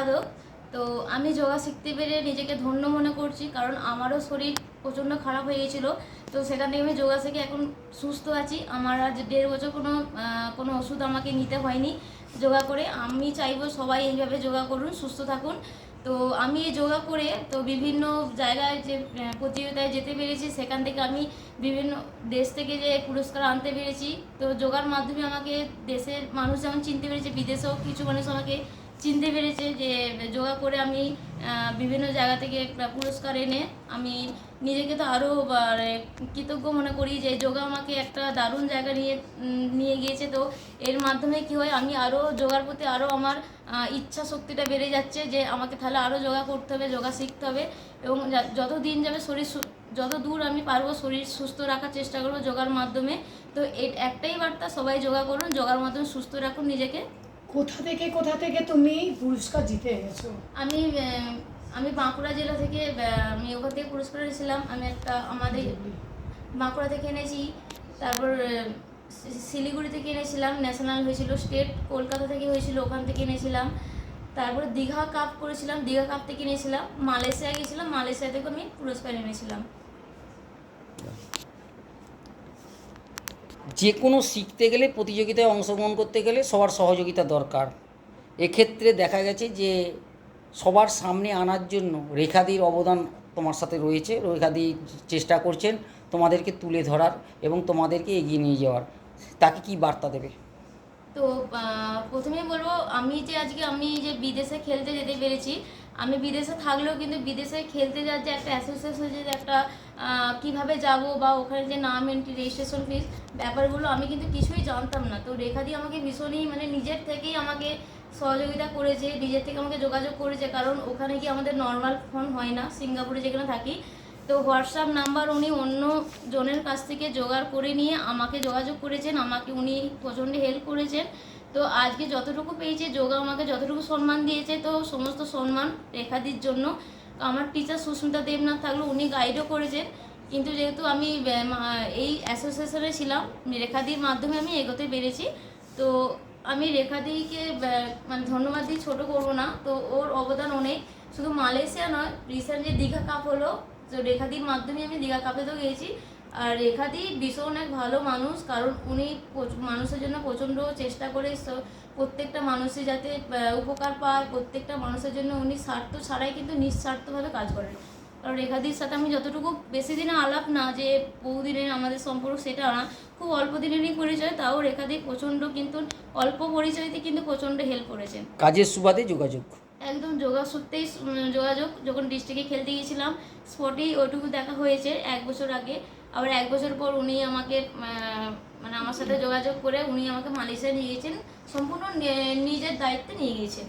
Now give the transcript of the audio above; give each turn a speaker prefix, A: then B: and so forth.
A: আদব তো আমি যোগা শিখতে পেরে নিজেকে ধন্য মনে করছি, কারণ আমারও শরীর প্রচণ্ড খারাপ হয়ে গেছিল। তো সেখান থেকে আমি যোগা শিখে এখন সুস্থ আছি। আমার আজ দেড় বছর কোনো কোনো ওষুধ আমাকে নিতে হয়নি যোগা করে। আমি চাইব সবাই এইভাবে যোগা করুন, সুস্থ থাকুন। তো আমি এই যোগা করে তো বিভিন্ন জায়গায় যে প্রতিযোগিতায় যেতে পেরেছি, সেখান থেকে আমি বিভিন্ন দেশ থেকে যে পুরস্কার আনতে পেরেছি। তো যোগার মাধ্যমে আমাকে দেশের মানুষ যেমন চিনতে পেরেছে, বিদেশেও কিছু মানুষ আমাকে চিনতে পেরেছে যে যোগা করে আমি বিভিন্ন জায়গা থেকে পুরস্কার এনে আমি নিজেকে তো আরও কৃতজ্ঞ মনে করি যে যোগা আমাকে একটা দারুণ জায়গা নিয়ে নিয়ে গিয়েছে। তো এর মাধ্যমে কি হয়, আমি আরও যোগার প্রতি আরও আমার ইচ্ছা শক্তিটা বেড়ে যাচ্ছে যে আমাকে তাহলে আরও যোগা করতে হবে, যোগা শিখতে হবে এবং যত দিন যাবে শরীর যত দূর আমি পারব শরীর সুস্থ রাখার চেষ্টা করব যোগার মাধ্যমে। তো এ- একটাই বার্তা, সবাই যোগা করুন, যোগার মাধ্যমে সুস্থ রাখুন নিজেকে।
B: কোথা থেকে কোথা থেকে তুমি পুরস্কার জিতে এনেছো?
A: আমি আমি বাঁকুড়া জেলা থেকে আমি ওখান থেকে পুরস্কার এনেছিলাম। আমি একটা আমাদের বাঁকুড়া থেকে এনেছি তারপর শিলিগুড়ি থেকে এনেছিলাম ন্যাশনাল হয়েছিল স্টেট কলকাতা থেকে হয়েছিল ওখান থেকে এনেছিলাম। তারপরে দীঘা কাপ করেছিলাম দীঘা কাপ থেকে এনেছিলাম। মালয়েশিয়া গেছিলাম মালয়েশিয়া থেকে আমি পুরস্কার এনেছিলাম।
C: যে কোনো শিখতে গেলে প্রতিযোগিতায় অংশগ্রহণ করতে গেলে সবার সহযোগিতা দরকার। এক্ষেত্রে দেখা গেছে যে সবার সামনে আনার জন্য রেখাদির অবদান তোমার সাথে রয়েছে। রেখাদি চেষ্টা করছেন তোমাদেরকে তুলে ধরার এবং তোমাদেরকে এগিয়ে নিয়ে যাওয়ার। তাকে কি বার্তা দেবে?
A: তো আহ, প্রথমেই বলব আমি যে আজকে আমি যে বিদেশে খেলতে যেতে পেরেছি আমি বিদেশে থাকলেও কিন্তু বিদেশে খেলতে যাওয়ার যে একটা অ্যাসোসিয়েশন যে একটা কীভাবে যাব বা ওখানে যে নাম এন্ট্রি রেজিস্ট্রেশন ফিস ব্যাপারগুলো আমি কিন্তু কিছুই জানতাম না। তো রেখাদি আমাকে ভীষণই মানে নিজের থেকেই আমাকে সহযোগিতা করেছে, নিজের থেকে আমাকে যোগাযোগ করেছে, কারণ ওখানে কি আমাদের নর্মাল ফোন হয় না, সিঙ্গাপুরে যেখানে থাকি। তো হোয়াটসঅ্যাপ নাম্বার উনি অন্য জনের কাছ থেকে জোগাড় করে নিয়ে আমাকে যোগাযোগ করেছেন, আমাকে উনি প্রচণ্ড হেল্প করেছেন। তো আজকে যতটুকু পেয়েছে, যোগা আমাকে যতটুকু সম্মান দিয়েছে, তো সমস্ত সম্মান রেখাদির জন্য। আমার টিচার সুস্মিতা দেবনাথ থাকল, উনি গাইডও করেছেন। কিন্তু যেহেতু আমি এই অ্যাসোসিয়েশনে ছিলাম, রেখাদির মাধ্যমে আমি এগোতে পেরেছি। তো আমি রেখাদিকে মানে ধন্যবাদ দিয়ে ছোটো করব না। তো ওর অবদান অনেক। শুধু মালয়েশিয়া নয় রিসেন্ট যে দীঘা কাপ হলো। তো রেখাদির মাধ্যমে আমি দীঘা কাপেতেও গিয়েছি। আর রেখাদি ভীষণ এক ভালো মানুষ কারণ উনি মানুষের জন্য প্রচণ্ড চেষ্টা করে প্রত্যেকটা মানুষই যাতে উপকার পায় প্রত্যেকটা মানুষের জন্য উনি স্বার্থ ছাড়াই কিন্তু নিঃস্বার্থভাবে কাজ করেন কারণ রেখাদির সাথে আমি যতটুকু বেশি দিনে আলাপ না যে বহুদিনের আমাদের সম্পর্ক সেটা না খুব অল্প দিনেরই পরিচয় তাও রেখাদি প্রচণ্ড কিন্তু অল্প পরিচয়তে কিন্তু প্রচণ্ড হেল্প করেছেন।
C: কাজের সুবাদে যোগাযোগ।
A: একদম যোগা সূত্রেই যোগাযোগ যখন ডিস্ট্রিক্টে খেলতে গিয়েছিলাম স্পটেই ওইটুকু দেখা হয়েছে এক বছর আগে। আবার এক বছর পর উনি আমাকে মানে আমার সাথে যোগাযোগ করে উনি আমাকে মালয়েশিয়া নিয়ে গিয়েছেন, সম্পূর্ণ নিজের দায়িত্বে নিয়ে গিয়েছেন।